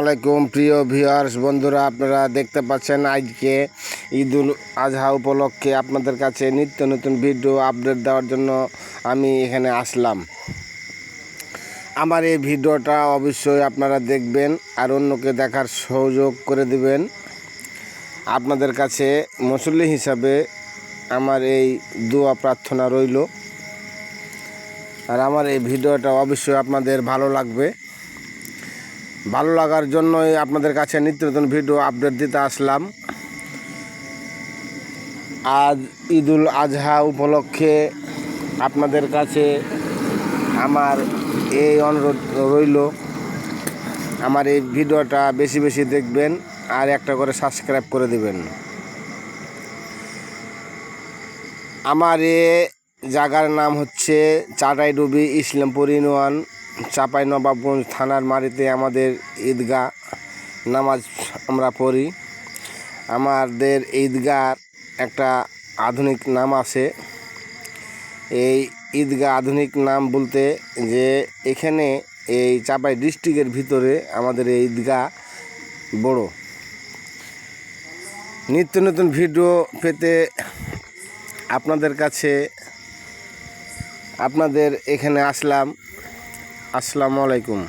আলাইকুম, প্রিয় ভিউয়ার্স বন্ধুরা, আপনারা দেখতে পাচ্ছেন আজকে ঈদুল আজহা উপলক্ষে আপনাদের কাছে নিত্য নতুন ভিডিও আপডেট দেওয়ার জন্য আমি এখানে আসলাম। আমার এই ভিডিওটা অবশ্যই আপনারা দেখবেন আর অন্যকে দেখার সহযোগ করে দিবেন। আপনাদের কাছে মুসল্লি হিসাবে আমার এই দোয়া প্রার্থনা রইল। আর আমার এই ভিডিওটা অবশ্যই আপনাদের ভালো লাগবে। ভালো লাগার জন্যই আপনাদের কাছে নিত্য নতুন ভিডিও আপডেট দিতে আসলাম। আজ ঈদুল আজহা উপলক্ষে আপনাদের কাছে আমার এই অনুরোধ রইল। আমার এই ভিডিওটা বেশি বেশি দেখবেন আর একটা করে সাবস্ক্রাইব করে দেবেন। আমার এ জায়গার নাম হচ্ছে চাটাইডুবি ইসলামপুর ইউনিয়ন। চাপাই নবাবগঞ্জ থানার মারিতে আমাদের ঈদগাহ নামাজ আমরা পড়ি। আমাদের ঈদগার একটা আধুনিক নাম আছে। এই ঈদগাহ আধুনিক নাম বলতে যে এখানে এই চাপাই ডিস্ট্রিক্টের ভিতরে আমাদের এই ঈদগাহ বড়। নিত্য নতুন ভিডিও পেতে আপনাদের কাছে, আপনাদের এখানে আসলাম। আসসালামু আলাইকুম।